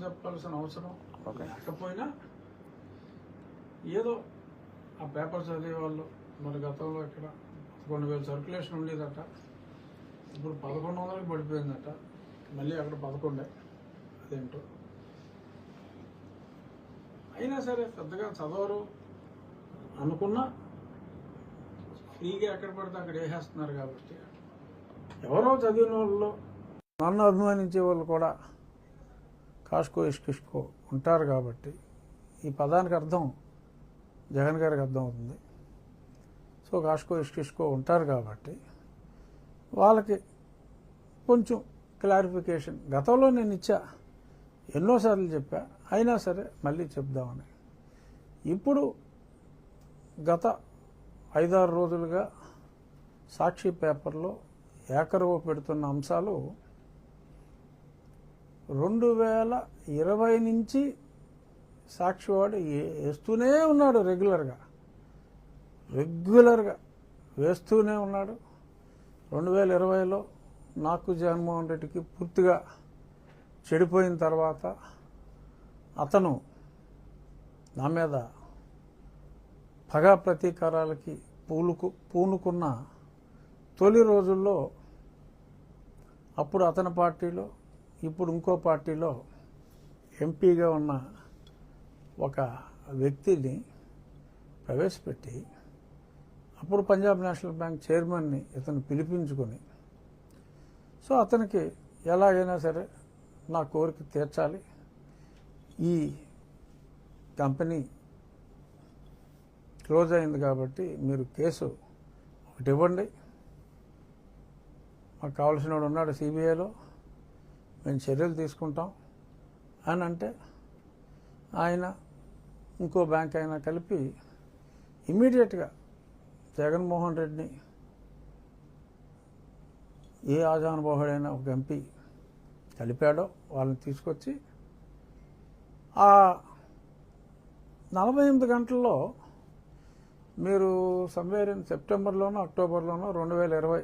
చెప్పాల్సిన అవసరం లేకపోయినా ఏదో ఆ పేపర్ చదివే వాళ్ళు మరి గతంలో ఇక్కడ పదకొండు వేలు సర్క్యులేషన్ ఉండేదట ఇప్పుడు పదకొండు వందలకి పడిపోయిందట మళ్ళీ అక్కడ పదకొండే అదేంటో. అయినా సరే పెద్దగా చదవరు అనుకున్నా ఫ్రీగా ఎక్కడ పడితే అక్కడ వేసేస్తున్నారు కాబట్టి ఎవరో చదివిన వాళ్ళు నన్ను అభిమానించే వాళ్ళు కూడా కాస్కో ఇష్కిష్కో ఉంటారు కాబట్టి ఈ పదానికి అర్థం జగన్ గారికి అర్థం అవుతుంది సో కాస్కో ఇష్కిష్కో ఉంటారు కాబట్టి వాళ్ళకి కొంచెం క్లారిఫికేషన్ గతంలో నేను ఇచ్చా ఎన్నోసార్లు చెప్పా అయినా సరే మళ్ళీ చెప్దామని. ఇప్పుడు గత ఐదారు రోజులుగా సాక్షి పేపర్లో ఏకరువు పెడుతున్న అంశాలు రెండు వేల ఇరవై నుంచి సాక్షివాడు ఏ- వేస్తూనే ఉన్నాడు రెగ్యులర్గా. రెగ్యులర్గా వేస్తూనే ఉన్నాడు. రెండు వేల ఇరవైలో నాకు జగన్మోహన్ రెడ్డికి పూర్తిగా చెడిపోయిన తర్వాత అతను నా మీద పగా ప్రతీకారాలకి పూలుకు పూనుకున్న తొలి రోజుల్లో అప్పుడు అతని పార్టీలో ఇప్పుడు ఇంకో పార్టీలో ఎంపీగా ఉన్న ఒక వ్యక్తిని ప్రవేశపెట్టి అప్పుడు పంజాబ్ నేషనల్ బ్యాంక్ చైర్మన్ని ఇతను పిలిపించుకొని సో అతనికి ఎలాగైనా సరే నా కోరిక తీర్చాలి. ఈ కంపెనీ క్లోజ్ అయింది కాబట్టి మీరు కేసు ఒకటి ఇవ్వండి. మాకు కావాల్సిన వాడు ఉన్నాడు సిబిఐలో మేము చర్యలు తీసుకుంటాం అని అంటే ఆయన ఇంకో బ్యాంక్ అయినా కలిపి ఇమ్మీడియట్గా జగన్మోహన్ రెడ్డిని ఏ ఆజానుభావుడైనా ఒక ఎంపీ కలిపాడో వాళ్ళని తీసుకొచ్చి ఆ నలభై ఎనిమిది గంటల్లో మీరు సమ్వేర్ ఇన్ సెప్టెంబర్లోనో అక్టోబర్లోనో రెండు వేల ఇరవై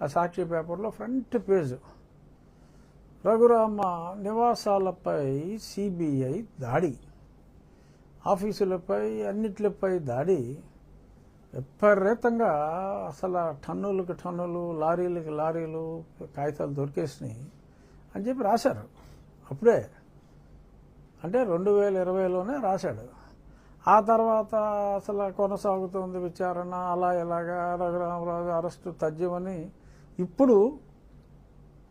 ఆ సాక్షి పేపర్లో ఫ్రంట్ పేజ్ రఘురామ నివాసాలపై సిబిఐ దాడి. ఆఫీసులపై అన్నిట్లపై దాడి. విపరీతంగా అసలు టన్నులకు టన్నులు లారీలకు లారీలు కాగితాలు దొరికేసినాయి అని చెప్పి రాశారు. అప్పుడే అంటే రెండు వేల ఇరవైలోనే రాశాడు. ఆ తర్వాత అసలు కొనసాగుతుంది విచారణ అలా ఇలాగా రఘురామరాజు అరెస్టు తథ్యమని ఇప్పుడు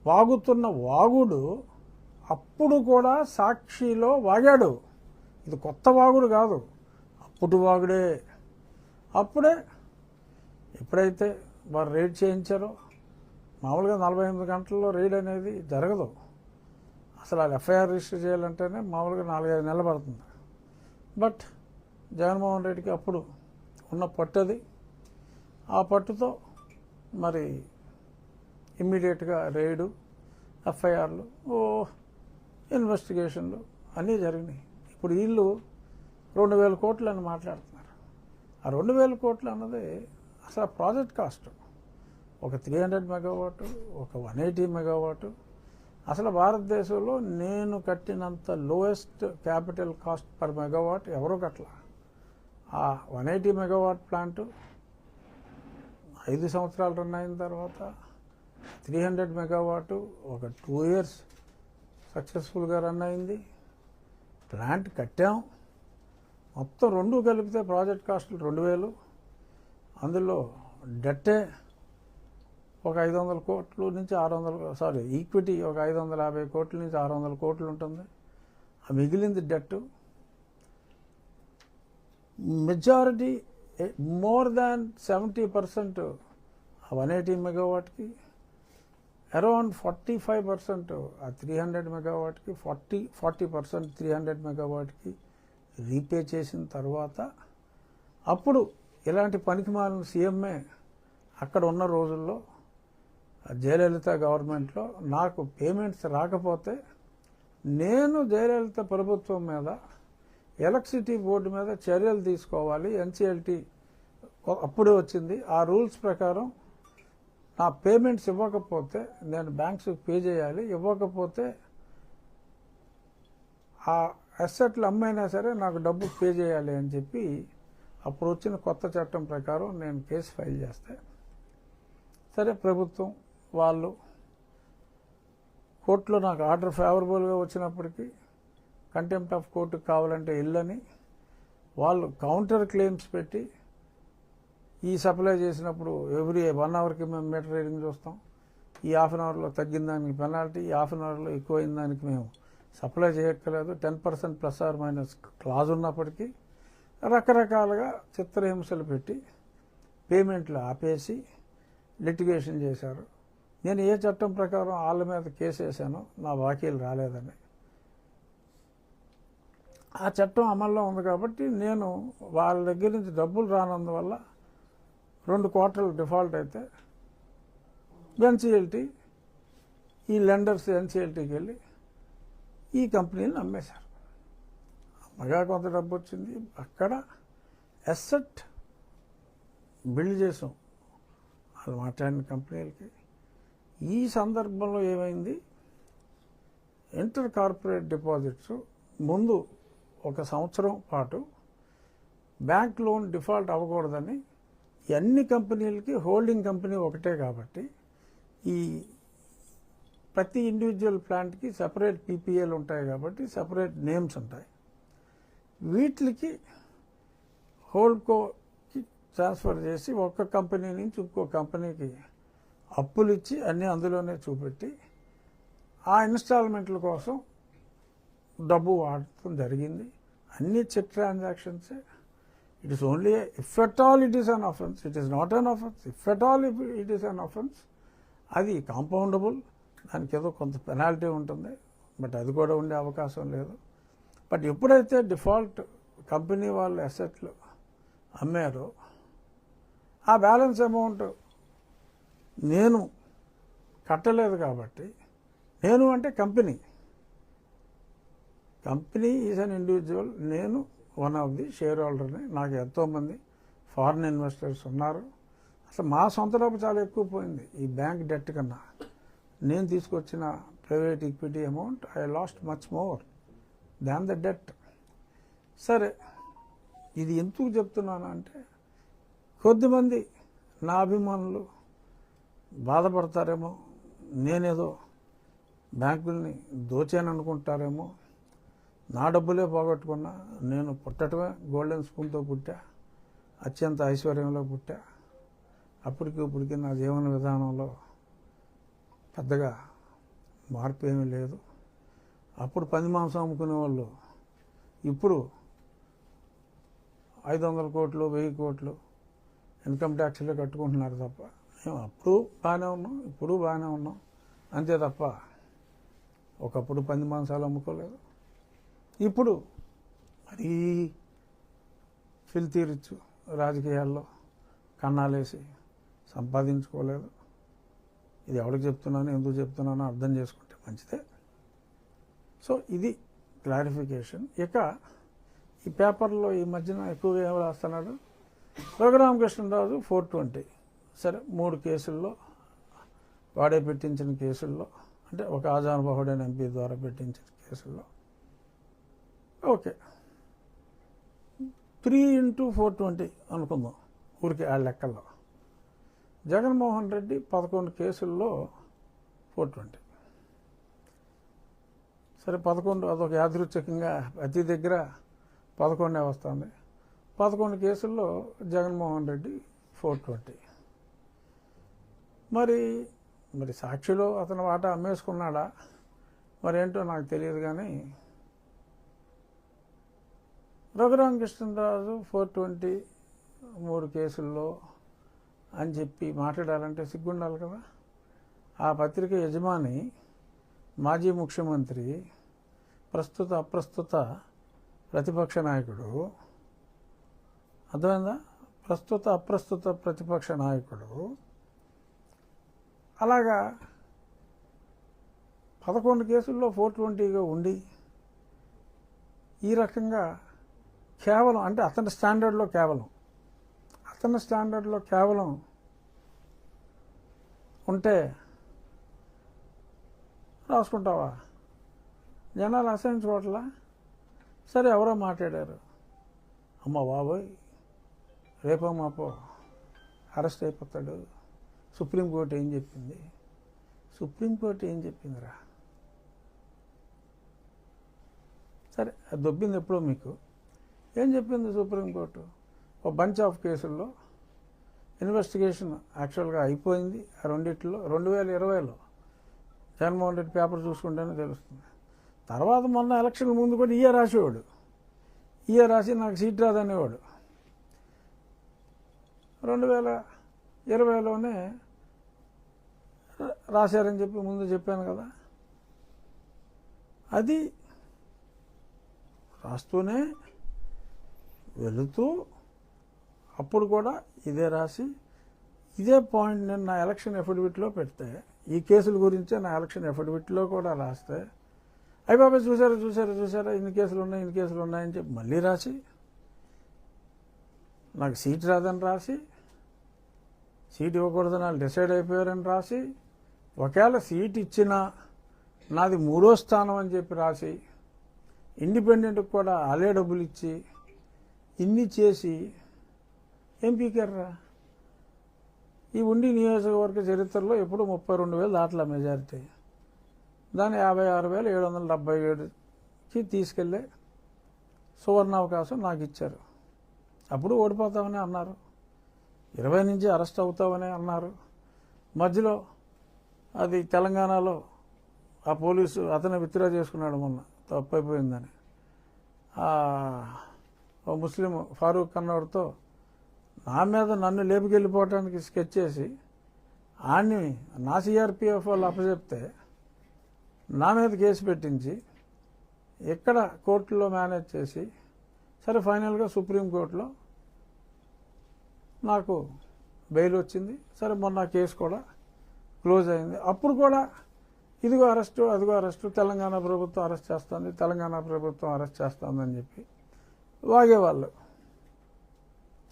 వాగుతున్న వాగుడు అప్పుడు కూడా సాక్షిలో వాగాడు. ఇది కొత్త వాగుడు కాదు. అప్పుడు వాగుడే. అప్పుడే ఎప్పుడైతే వారు రైడ్ చేయించారో మామూలుగా నలభై ఎనిమిది గంటల్లో రైడ్ అనేది జరగదు. అసలు అది ఎఫ్ఐఆర్ రిజిస్టర్ చేయాలంటేనే మామూలుగా నాలుగైదు నెలలు పడుతుంది. బట్ జగన్మోహన్ రెడ్డికి అప్పుడు ఉన్న పట్టుది. ఆ పట్టుతో మరి ఇమ్మీడియట్గా రైడు ఎఫ్ఐఆర్లు ఓ ఇన్వెస్టిగేషన్లు అన్నీ జరిగినాయి. ఇప్పుడు వీళ్ళు రెండు వేల కోట్లు అని మాట్లాడుతున్నారు. ఆ రెండు వేల కోట్లు అన్నది అసలు ప్రాజెక్ట్ కాస్ట్. ఒక త్రీ హండ్రెడ్ మెగావాట్ ఒక వన్ ఎయిటీ మెగావాట్ అసలు భారతదేశంలో నేను కట్టినంత lowest capital cost per megawatt ఎవరు కట్టల? ఆ వన్ ఎయిటీ మెగావాట్ ప్లాంటు ఐదు సంవత్సరాలు రన్ అయిన తర్వాత త్రీ హండ్రెడ్ మెగావాటు ఒక టూ ఇయర్స్ సక్సెస్ఫుల్గా రన్ అయింది. ప్లాంట్ కట్టాం. మొత్తం రెండు కలిపితే ప్రాజెక్ట్ కాస్టులు రెండు వేలు. అందులో డెట్టే ఒక ఐదు వందల కోట్లు నుంచి ఆరు వందల సారీ ఈక్విటీ ఒక ఐదు వందల యాభై కోట్ల నుంచి ఆరు వందల కోట్లు ఉంటుంది. ఆ మిగిలింది debt majority more than seventy percent one eighty మెగావాట్కి around forty five percent ఆ three hundred మెగావాట్కి forty forty percent three hundred మెగావాట్కి repay చేసిన తర్వాత అప్పుడు ఇలాంటి పనికి మాలిన సీఎంఏ అక్కడ ఉన్న రోజుల్లో జయలలిత గవర్నమెంట్లో నాకు పేమెంట్స్ రాకపోతే నేను జయలలిత ప్రభుత్వం మీద ఎలక్ట్రిసిటీ బోర్డు మీద చర్యలు తీసుకోవాలి ఎన్సిఎల్టీ అప్పుడే వచ్చింది. ఆ రూల్స్ ప్రకారం నా పేమెంట్స్ ఇవ్వకపోతే నేను బ్యాంక్స్కి పే చేయాలి. ఇవ్వకపోతే ఆ అసెట్లు అమ్మైనా సరే నాకు డబ్బు పే చేయాలి అని చెప్పి అప్పుడు వచ్చిన కొత్త చట్టం ప్రకారం నేను కేసు ఫైల్ చేస్తే సరే ప్రభుత్వం వాళ్ళు కోర్టులో నాకు ఆర్డర్ ఫేవరబుల్గా వచ్చినప్పటికీ కంటెంప్ట్ ఆఫ్ కోర్టుకు కావాలంటే ఇల్లని వాళ్ళు కౌంటర్ క్లెయిమ్స్ పెట్టి ఈ సప్లై చేసినప్పుడు ఎవ్రీ వన్ అవర్కి మేము మీటర్ రీడింగ్ చూస్తాం. ఈ హాఫ్ అన్ అవర్లో తగ్గిన దానికి పెనాల్టీ ఈ హాఫ్ అన్ అవర్లో ఎక్కువైన దానికి మేము సప్లై చేయక్కర్లేదు. Ten percent plus or minus clause ఉన్నప్పటికీ రకరకాలుగా చిత్రహింసలు పెట్టి పేమెంట్లు ఆపేసి లిటిగేషన్ చేశారు. నేను ఏ చట్టం ప్రకారం వాళ్ళ మీద కేసు వేసానో నా వాకీలు రాలేదని. ఆ చట్టం అమల్లో ఉంది కాబట్టి నేను వాళ్ళ దగ్గర నుంచి డబ్బులు రానందువల్ల రెండు క్వార్టర్లు డిఫాల్ట్ అయితే ఎన్సిఎల్టీ ఈ లెండర్స్ ఎన్సిఎల్టీకి వెళ్ళి ఈ కంపెనీని అమ్మేశారు. అమ్మగా కొంత డబ్బు వచ్చింది. అక్కడ ఎస్సెట్ బిల్డ్ చేసాం. వాళ్ళు మాట్లాడిన కంపెనీలకి. ఈ సందర్భంలో ఏమైంది? ఇంటర్ కార్పొరేట్ డిపాజిట్స్ ముందు ఒక సంవత్సరం పాటు బ్యాంక్ లోన్ డిఫాల్ట్ అవ్వకూడదని ఈ అన్ని కంపెనీలకి హోల్డింగ్ కంపెనీ ఒకటే కాబట్టి ఈ ప్రతి ఇండివిజువల్ ప్లాంట్కి సపరేట్ పీపీఏలు ఉంటాయి కాబట్టి సపరేట్ నేమ్స్ ఉంటాయి. వీటికి హోల్డ్కోకి ట్రాన్స్ఫర్ చేసి ఒక్క కంపెనీ నుంచి ఇంకో కంపెనీకి అప్పులు ఇచ్చి అన్నీ అందులోనే చూపెట్టి ఆ ఇన్స్టాల్మెంట్ల కోసం డబ్బు వాడటం జరిగింది. అన్ని చెక్ ట్రాన్సాక్షన్సే it is only if at all it is an offence it is not an offence if at all if it is an offence అది కాంపౌండబుల్ దానికి ఏదో కొంత పెనాల్టీ ఉంటుంది. బట్ అది కూడా ఉండే అవకాశం లేదు. బట్ ఎప్పుడైతే డిఫాల్ట్ కంపెనీ వాళ్ళు అసెట్లు అమ్మారో ఆ బ్యాలెన్స్ అమౌంట్ నేను కట్టలేదు కాబట్టి నేను అంటే company company is an individual నేను వన్ ఆఫ్ ది షేర్ హోల్డర్ని నాకు ఎంతోమంది ఫారిన్ ఇన్వెస్టర్స్ ఉన్నారు. అసలు మా సొంత డబ్బు చాలా ఎక్కువ పోయింది. ఈ బ్యాంక్ డెట్ కన్నా నేను తీసుకొచ్చిన private equity amount I lost much more than the debt. సరే ఇది ఎందుకు చెప్తున్నాను అంటే కొద్దిమంది నా అభిమానులు బాధపడతారేమో నేనేదో బ్యాంకుల్ని దోచాననుకుంటారేమో నా డబ్బులే పోగొట్టుకున్నా నేను పుట్టటమే గోల్డెన్ స్పూన్తో పుట్టా అత్యంత ఐశ్వర్యంలో పుట్టా. అప్పటికి ఇప్పటికి నా జీవన విధానంలో పెద్దగా మార్పు ఏమీ లేదు. అప్పుడు పంది మాంసం అమ్ముకునే వాళ్ళు ఇప్పుడు ఐదు వందల కోట్లు వెయ్యి కోట్లు ఇన్కమ్ ట్యాక్స్లే కట్టుకుంటున్నారు తప్ప మేము అప్పుడు బాగానే ఉన్నాం ఇప్పుడు బాగానే ఉన్నాం. అంతే తప్ప ఒకప్పుడు పంది మాంసాలు అమ్ముకోలేదు. ఇప్పుడు మరీ ఫిల్తీరిచ్చు రాజకీయాల్లో కన్నాలేసి సంపాదించుకోలేదు. ఇది ఎవరికి చెప్తున్నాను ఎందుకు చెప్తున్నానో అర్థం చేసుకుంటే మంచిదే. సో ఇది క్లారిఫికేషన్. ఇక ఈ పేపర్లో ఈ మధ్యన ఎక్కువగా ఏం రాస్తున్నాడు? Raghu Rama Krishna Raju four twenty. సరే మూడు కేసుల్లో వాడే పెట్టించిన కేసుల్లో అంటే ఒక ఆజానుబాహుడైన ఎంపీ ద్వారా పెట్టించిన కేసుల్లో okay. Three into four twenty అనుకుందాం. ఊరికి ఆ లెక్కల్లో. జగన్మోహన్ రెడ్డి పదకొండు కేసుల్లో ఫోర్ ట్వంటీ. సరే పదకొండు అదొక యాదృచ్ఛికంగా అతి దగ్గర పదకొండే వస్తుంది. పదకొండు కేసుల్లో జగన్మోహన్ రెడ్డి ఫోర్ ట్వంటీ. మరి మరి సాక్షిలో అతను వాటా అమ్మేసుకున్నాడా? మరేంటో నాకు తెలియదు కానీ రఘురామకృష్ణరాజు ఫోర్ ట్వంటీ మూడు కేసుల్లో అని చెప్పి మాట్లాడాలంటే సిగ్గుండాలి కదా. ఆ పత్రిక యజమాని మాజీ ముఖ్యమంత్రి ప్రస్తుత అప్రస్తుత ప్రతిపక్ష నాయకుడు అర్థమైందా? ప్రస్తుత అప్రస్తుత ప్రతిపక్ష నాయకుడు అలాగా పదకొండు కేసుల్లో ఫోర్ ట్వంటీగా ఉండి ఈ రకంగా కేవలం అంటే అతని స్టాండర్డ్లో కేవలం. అతని స్టాండర్డ్లో కేవలం ఉంటే రాసుకుంటావా? జనాలు అసహించుకోవట్లా? సరే ఎవరో మాట్లాడారు. అమ్మ బాబోయ్ రేపో మాపో అరెస్ట్ అయిపోతాడు. సుప్రీంకోర్టు ఏం చెప్పింది? సుప్రీంకోర్టు ఏం చెప్పిందిరా? సరే దొబ్బింది ఎప్పుడో మీకు. ఏం చెప్పింది సుప్రీంకోర్టు? ఒక బంచ్ ఆఫ్ కేసుల్లో ఇన్వెస్టిగేషన్ యాక్చువల్గా అయిపోయింది. ఆ రెండిట్లో రెండు వేల ఇరవైలో జగన్మోహన్ రెడ్డి పేపర్ చూసుకుంటేనే తెలుస్తుంది. తర్వాత మొన్న ఎలక్షన్ ముందు కూడా ఇయే రాసేవాడు. ఈఏ రాసి నాకు సీట్ రాదనేవాడు. రెండు వేల ఇరవైలోనే రాశారని చెప్పి ముందు చెప్పాను కదా. అది రాస్తూనే వెళుతూ అప్పుడు కూడా ఇదే రాసి ఇదే పాయింట్ నేను నా ఎలక్షన్ ఎఫిడవిట్లో పెడితే ఈ కేసుల గురించే నా ఎలక్షన్ ఎఫిడవిట్లో కూడా రాస్తే అయ్యి బాబాయ్ చూసారా చూసారా చూసారా ఇన్ని కేసులు ఉన్నాయి ఇన్ని కేసులు ఉన్నాయని చెప్పి మళ్ళీ రాసి నాకు సీట్ రాదని రాసి సీట్ ఇవ్వకూడదని వాళ్ళు డిసైడ్ అయిపోయారని రాసి ఒకవేళ సీట్ ఇచ్చినా నాది మూడో స్థానం అని చెప్పి రాసి ఇండిపెండెంట్కి కూడా అలే డబ్బులు ఇచ్చి ఇన్ని చేసి ఏం పీకారా ఈ ఉండి నియోజకవర్గ చరిత్రలో ఎప్పుడు ముప్పై రెండు వేలు దాట్ల మెజారిటీ. దాన్ని యాభై ఆరు వేల ఏడు వందల డెబ్బై ఏడుకి తీసుకెళ్ళే సువర్ణావకాశం నాకు ఇచ్చారు. అప్పుడు ఓడిపోతామని అన్నారు. ఇరవై నుంచి అరెస్ట్ అవుతామని అన్నారు. మధ్యలో అది తెలంగాణలో ఆ పోలీసు అతను విత్డ్రా చేసుకున్నాడు మొన్న. తప్పైపోయిందని ముస్లిం ఫారూక్ కన్నోడితో నా మీద నన్ను లేపుకెళ్ళిపోవటానికి స్కెచ్ చేసి ఆడిని నా సిఆర్పిఎఫ్ వాళ్ళు అప్పచెప్తే నా మీద కేసు పెట్టించి ఎక్కడ కోర్టులో మేనేజ్ చేసి సరే ఫైనల్గా సుప్రీంకోర్టులో నాకు బెయిల్ వచ్చింది సరే మొన్న కేసు కూడా క్లోజ్ అయింది. అప్పుడు కూడా ఇదిగో అరెస్టు అదిగో అరెస్టు తెలంగాణ ప్రభుత్వం అరెస్ట్ చేస్తుంది తెలంగాణ ప్రభుత్వం అరెస్ట్ చేస్తుందని చెప్పి వాగేవాళ్ళు.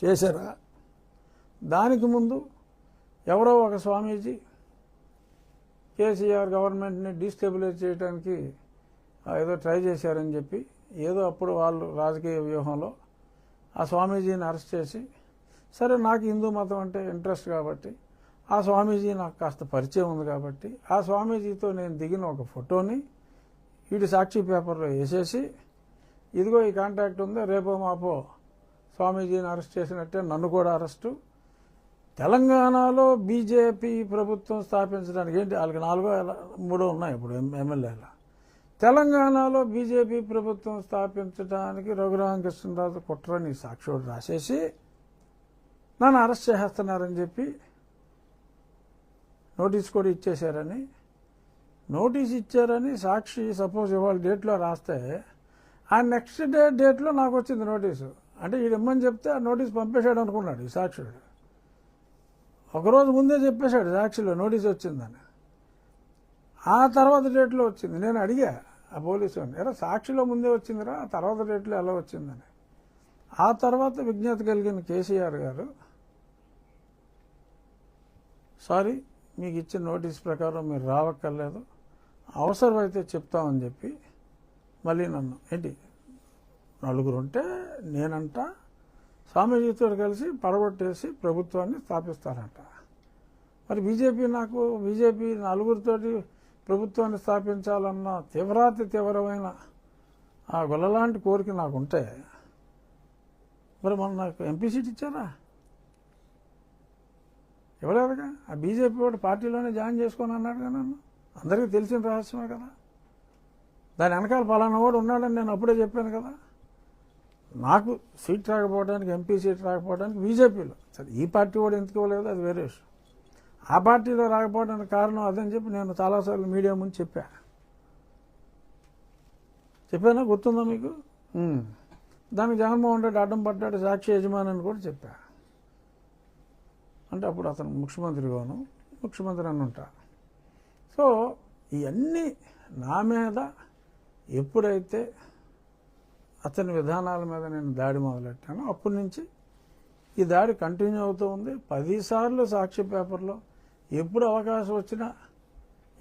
చేశారా? దానికి ముందు ఎవరో ఒక స్వామీజీ కేసీఆర్ గవర్నమెంట్ని డీస్టెబిలైజ్ చేయడానికి ఏదో ట్రై చేశారని చెప్పి ఏదో అప్పుడు వాళ్ళు రాజకీయ వ్యూహంలో ఆ స్వామీజీని అరెస్ట్ చేసి సరే నాకు హిందూ మతం అంటే ఇంట్రెస్ట్ కాబట్టి ఆ స్వామీజీ నాకు కాస్త పరిచయం ఉంది కాబట్టి ఆ స్వామీజీతో నేను దిగిన ఒక ఫోటోని వీడి సాక్షి పేపర్లో వేసేసి ఇదిగో ఈ కాంటాక్ట్ ఉంది రేపో మాపో స్వామీజీని అరెస్ట్ చేసినట్టే నన్ను కూడా అరెస్టు. తెలంగాణలో బీజేపీ ప్రభుత్వం స్థాపించడానికి ఏంటి? వాళ్ళకి నాలుగో మూడో ఉన్నాయి ఇప్పుడు ఎమ్మెల్యేల. తెలంగాణలో బీజేపీ ప్రభుత్వం స్థాపించడానికి రఘురామకృష్ణరాజు కుట్రని సాక్షుడు రాసేసి నన్ను అరెస్ట్ చేసేస్తున్నారని చెప్పి నోటీస్ కూడా ఇచ్చేశారని. నోటీస్ ఇచ్చారని సాక్షి సపోజ్ ఇవాళ డేట్లో రాస్తే ఆ నెక్స్ట్ డే డేట్లో నాకు వచ్చింది నోటీసు అంటే ఈడు ఇమ్మని చెప్తే ఆ నోటీస్ పంపేశాడు అనుకున్నాడు ఈ సాక్షుడు. ఒకరోజు ముందే చెప్పేశాడు సాక్షిలో నోటీస్ వచ్చిందని. ఆ తర్వాత డేట్లో వచ్చింది. నేను అడిగా ఆ పోలీసు వాడిని ఎరా సాక్షిలో ముందే వచ్చిందిరా ఆ తర్వాత డేట్లో ఎలా వచ్చిందని? ఆ తర్వాత విజ్ఞత కలిగిన కేసీఆర్ గారు సారీ మీకు ఇచ్చిన నోటీస్ ప్రకారం మీరు రావక్కర్లేదు. అవసరమైతే చెప్తామని చెప్పి మళ్ళీ నన్ను ఏంటి? నలుగురు ఉంటే నేనంట స్వామీజీతో కలిసి పడగొట్టేసి ప్రభుత్వాన్ని స్థాపిస్తారంట. మరి బీజేపీ నాకు బీజేపీ నలుగురితోటి ప్రభుత్వాన్ని స్థాపించాలన్న తీవ్రాతి తీవ్రమైన ఆ గొల్లలాంటి కోరిక నాకుంటే మరి మొన్న నాకు ఎంపీ సీట్ ఇచ్చారా? ఇవ్వలేదుగా ఆ బీజేపీ వాడు పార్టీలోనే జాయిన్ చేసుకొని అన్నాడు కదా నన్ను. అందరికీ తెలిసిన రహస్యమే కదా. దాని వెనకాల పలానా వాడు ఉన్నాడని నేను అప్పుడే చెప్పాను కదా. నాకు సీట్ రాకపోవడానికి ఎంపీ సీట్ రాకపోవడానికి బీజేపీలో. సరే ఈ పార్టీ వాడు ఎందుకు ఇవ్వలేదు? అది వేరే విషయం. ఆ పార్టీలో రాకపోవడానికి కారణం అదని చెప్పి నేను చాలాసార్లు మీడియా ముందు చెప్పా. చెప్పానా? గుర్తుందా మీకు. దానికి జగన్మోహన్ రెడ్డి అడ్డం పడ్డాడు సాక్షి యజమాని అని కూడా చెప్పా. అంటే అప్పుడు అతను ముఖ్యమంత్రిగాను ముఖ్యమంత్రి అని ఉంటా. సో ఇవన్నీ నా మీద ఎప్పుడైతే అతని విధానాల మీద నేను దాడి మొదలెట్టానో అప్పటి నుంచి ఈ దాడి కంటిన్యూ అవుతూ ఉంది. పదిసార్లు సాక్షి పేపర్లో ఎప్పుడు అవకాశం వచ్చినా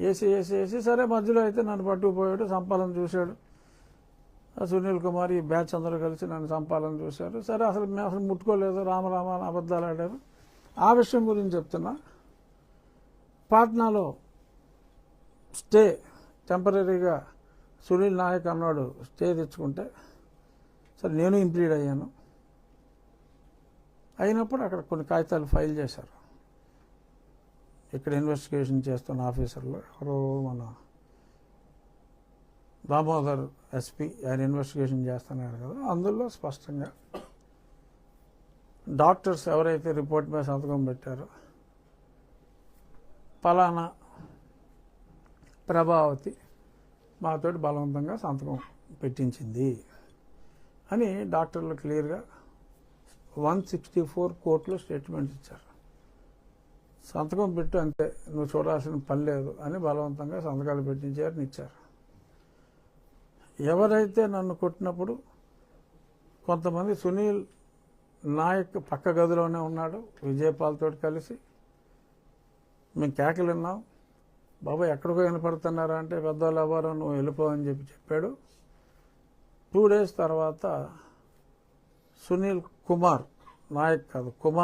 వేసి వేసి వేసి సరే మధ్యలో అయితే నన్ను పట్టుకుపోయాడు సంపాదన చూశాడు. సునీల్ కుమార్ ఈ బ్యాచ్ అందరూ కలిసి నన్ను సంపాలన చూశారు. సరే అసలు మేము అసలు ముట్టుకోలేదు రామరామ అని అబద్ధాలు ఆడారు. ఆ విషయం గురించి చెప్తున్నా. పాట్నాలో స్టే టెంపరీగా సునీల్ నాయక్ అన్నాడు స్టే తెచ్చుకుంటే. సరే నేను ఇంప్లీడ్ అయ్యాను. అయినప్పుడు అక్కడ కొన్ని కాగితాలు ఫైల్ చేశారు. ఇక్కడ ఇన్వెస్టిగేషన్ చేస్తున్న ఆఫీసర్లు ఎవరో మన దామోదర్ ఎస్పీ ఆయన ఇన్వెస్టిగేషన్ చేస్తున్నారు కదా అందులో స్పష్టంగా డాక్టర్స్ ఎవరైతే రిపోర్ట్ మీద సంతకం పెట్టారో పలానా ప్రభావతి మాతోటి బలవంతంగా సంతకం పెట్టించింది అని డాక్టర్లు క్లియర్గా వన్ సిక్స్టీ ఫోర్ కోర్టులో స్టేట్మెంట్ ఇచ్చారు. సంతకం పెట్టు అంతే నువ్వు చూడాల్సిన పని లేదు అని బలవంతంగా సంతకాలు పెట్టించారని ఇచ్చారు. ఎవరైతే నన్ను కొట్టినప్పుడు కొంతమంది సునీల్ నాయక్ పక్క గదిలోనే ఉన్నాడు విజయపాల్తో కలిసి. మేము కేకలు విన్నాం. బాబాయ్ ఎక్కడికో వినపడుతున్నారా అంటే పెద్దవాళ్ళు ఎవరు? నువ్వు వెళ్ళిపో అని చెప్పి చెప్పాడు. టూ డేస్ తర్వాత సునీల్ కుమార్ నాయక్ కాదు కుమార్